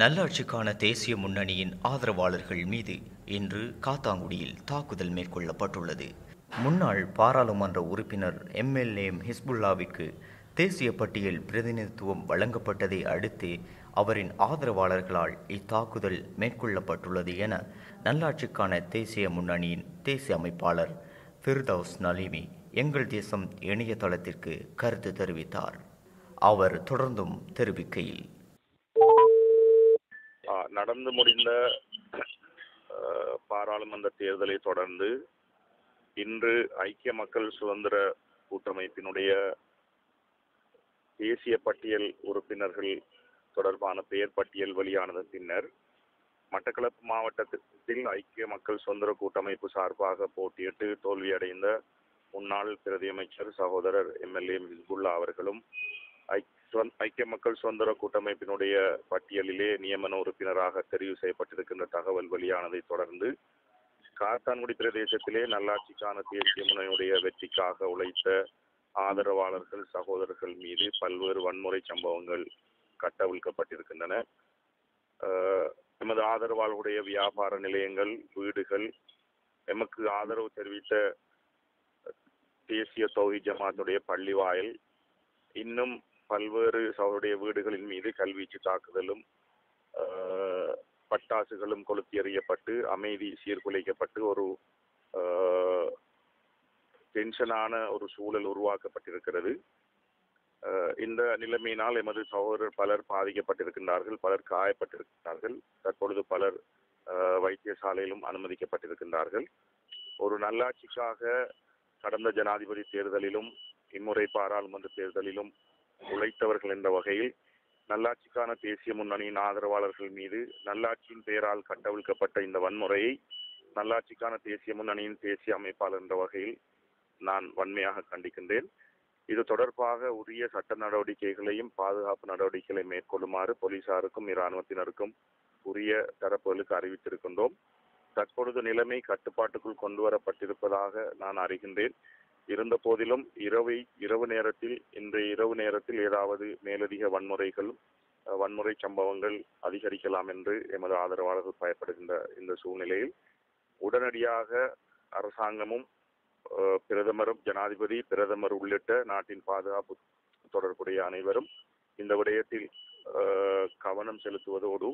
நல்லாட்சிக்கான தேசிய முன்னணியின் ஆதரவாளர்கள் மீது இன்று காத்தாங்குடியில் தாக்குதல் மேற்கொள்ளப்பட்டுள்ளது. முன்னாள் பாராளுமன்ற உறுப்பினர் எம்எல்ஏ ஹிஸ்புல்லாவிற்கு தேசிய பட்டியல் பிரதிநிதித்துவம் வழங்கப்பட்டதை அடுத்து அவரின் ஆதரவாளர்களால் இத்தாக்குதல் மேற்கொள்ளப்பட்டுள்ளது என நல்லாட்சிக்கான தேசிய முன்னணியின் தேசிய அமைப்பாளர் ஃபிர்தௌஸ் நலிமி எங்கள் தேசம் இணையதளத்திற்கு கருத்து தெரிவித்தார். அவர் தொடர்ந்தும் தெரிவிக்கையில் நடந்து முடிந்த பாராளுமன்ற தேர்தலை தொடர்ந்து இன்று ஐக்கிய மக்கள் சுதந்திர கூட்டமைப்பினுடைய தேசிய பட்டியல் உறுப்பினர்கள் தொடர்பான பெயர் பட்டியல் வெளியானதன் பின்னர் மட்டக்களப்பு மாவட்டத்தில் ஐக்கிய மக்கள் சுதந்திர கூட்டமைப்பு சார்பாக போட்டியிட்டு தோல்வியடைந்த முன்னாள் பிரதியமைச்சர் சகோதரர் எம்எல்ஏ ஹிஸ்புல்லா அவர்களும் ஐக்கிய சுதந்- ஐக்கிய மக்கள் சுதந்திர கூட்டமைப்பினுடைய பட்டியலிலே நியமன உறுப்பினராக தெரிவு செய்யப்பட்டிருக்கின்ற தகவல் வெளியானதை தொடர்ந்து காத்தான்குடி பிரதேசத்திலே நல்லாட்சிக்கான தேசிய முனையுடைய வெற்றிக்காக உழைத்த ஆதரவாளர்கள் சகோதரர்கள் மீது பல்வேறு வன்முறை சம்பவங்கள் கட்டவிழ்க்கப்பட்டிருக்கின்றன. எமது ஆதரவாளர்களுடைய வியாபார நிலையங்கள் வீடுகள் எமக்கு ஆதரவு தெரிவித்த தேசிய தொகை ஜமாத்துடைய பள்ளிவாயல் இன்னும் பல்வேறு அவருடைய வீடுகளின் மீது கல்வீச்சு தாக்குதலும் பட்டாசுகளும் கொளுத்தி எறியப்பட்டு அமைதி சீர்குலைக்கப்பட்டு ஒரு டென்ஷனான ஒரு சூழல் உருவாக்கப்பட்டிருக்கிறது. இந்த நிலைமையினால் எமது சகோதரர் பலர் பாதிக்கப்பட்டிருக்கின்றார்கள் பலர் காயப்பட்டிருக்கிறார்கள் தற்பொழுது பலர் ஆஹ், வைத்தியசாலையிலும் அனுமதிக்கப்பட்டிருக்கின்றார்கள். ஒரு நல்லாட்சிக்காக கடந்த ஜனாதிபதி தேர்தலிலும் இம்முறை பாராளுமன்ற தேர்தலிலும் உழைத்தவர்கள் என்ற வகையில் நல்லாட்சிக்கான தேசிய முன்னணியின் ஆதரவாளர்கள் மீது நல்லாட்சியின் பெயரால் கட்டவிழ்க்கப்பட்ட இந்த வன்முறையை நல்லாட்சிக்கான தேசிய முன்னணியின் தேசிய அமைப்பாளர் என்ற வகையில் நான் வன்மையாக கண்டிக்கின்றேன். இது தொடர்பாக உரிய சட்ட நடவடிக்கைகளையும் பாதுகாப்பு நடவடிக்கைகளை மேற்கொள்ளுமாறு போலீசாருக்கும் இராணுவத்தினருக்கும் உரிய தரப்புகளுக்கு அறிவித்திருக்கின்றோம். தற்பொழுது நிலைமை கட்டுப்பாட்டுக்குள் கொண்டு வரப்பட்டிருப்பதாக நான் அறிகின்றேன். இருந்த போதிலும் இரவை இரவு நேரத்தில் இன்றைய இரவு நேரத்தில் ஏதாவது மேலதிக வன்முறைகள் வன்முறை சம்பவங்கள் அதிகரிக்கலாம் என்று எமது ஆதரவாளர்கள் பயப்படுகின்ற இந்த சூழ்நிலையில் உடனடியாக அரசாங்கமும் பிரதமரும் ஜனாதிபதி பிரதமர் உள்ளிட்ட நாட்டின் பாதுகாப்பு தொடர்புடைய அனைவரும் இந்த விடயத்தில் கவனம் செலுத்துவதோடு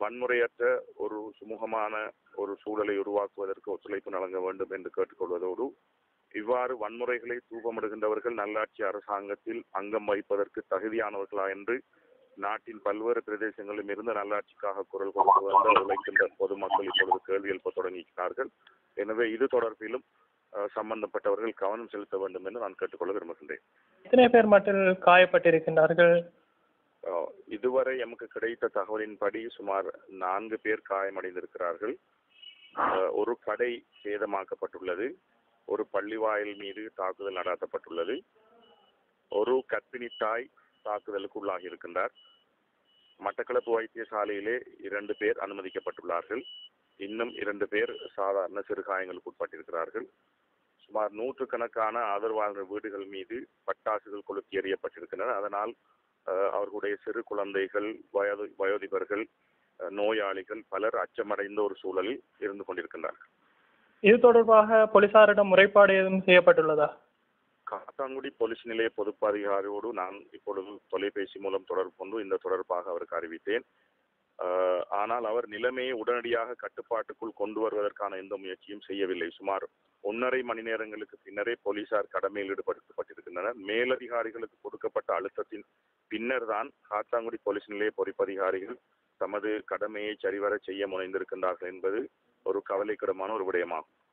வன்முறையற்ற ஒரு சுமூகமான ஒரு சூழலை உருவாக்குவதற்கு ஒத்துழைப்பு நல்க வேண்டும் என்று கேட்டுக்கொள்வதோடு இவ்வாறு வன்முறைகளை தூபமிடுகின்றவர்கள் நல்லாட்சி அரசாங்கத்தில் அங்கம் வகிப்பதற்கு தகுதியானவர்களா என்று நாட்டின் பல்வேறு பிரதேசங்களிலும் இருந்து நல்லாட்சிக்காக குரல் கொடுத்து வந்த உழைக்கின்ற பொதுமக்கள் இப்பொழுது கேள்வி எழுப்ப தொடங்கியிருக்கிறார்கள். எனவே இது தொடர்பிலும் சம்பந்தப்பட்டவர்கள் கவனம் செலுத்த வேண்டும் என்று நான் கேட்டுக்கொள்ள விரும்புகின்றேன். எத்தனை பேர் மட்டும் காயப்பட்டிருக்கின்றார்கள்? இதுவரை எமக்கு கிடைத்த தகவலின்படி சுமார் நான்கு பேர் காயமடைந்திருக்கிறார்கள். ஒரு கடை சேதமாக்கப்பட்டுள்ளது. ஒரு பள்ளிவாயல் மீது தாக்குதல் நடாத்தப்பட்டுள்ளது. ஒரு கர்ப்பிணி தாய் தாக்குதலுக்கு உள்ளாகி இருக்கின்றார். மட்டக்களப்பு வைத்தியசாலையிலே இரண்டு பேர் அனுமதிக்கப்பட்டுள்ளார்கள். இன்னும் இரண்டு பேர் சாதாரண சிறுகாயங்களுக்கு உட்பட்டிருக்கிறார்கள். சுமார் நூற்றுக்கணக்கான ஆதரவாளர் வீடுகள் மீது பட்டாசுகள் கொளுத்தி எறியப்பட்டிருக்கின்றன. அதனால் அஹ், அவர்களுடைய சிறு குழந்தைகள் வயது வயோதிபர்கள் அஹ், நோயாளிகள் பலர் அச்சமடைந்த ஒரு சூழலில் இருந்து கொண்டிருக்கின்றார்கள். இது தொடர்பாக போலீசாரிடம் முறைப்பாடு எதுவும் செய்யப்பட்டுள்ளதா? காத்தான்குடி போலீஸ் நிலைய பொறுப்பு அதிகாரியோடு நான் இப்பொழுது தொலைபேசி மூலம் தொடர்பு கொண்டு இந்த தொடர்பாக அவருக்கு அறிவித்தேன். ஆனால் அவர் நிலைமையை உடனடியாக கட்டுப்பாட்டுக்குள் கொண்டு வருவதற்கான எந்த முயற்சியும் செய்யவில்லை. சுமார் ஒன்றரை மணி நேரங்களுக்கு பின்னரே போலீசார் கடமையில் ஈடுபடுத்தப்பட்டிருக்கின்றனர். மேலதிகாரிகளுக்கு கொடுக்கப்பட்ட அழுத்தத்தின் பின்னர் தான் காத்தாங்குடி போலீஸ் நிலைய பொறுப்பதிகாரிகள் தமது கடமையை சரிவர செய்ய முனைந்திருக்கின்றார்கள் என்பது ஒரு கவலைக்கிடமான ஒரு விடயமாகும்.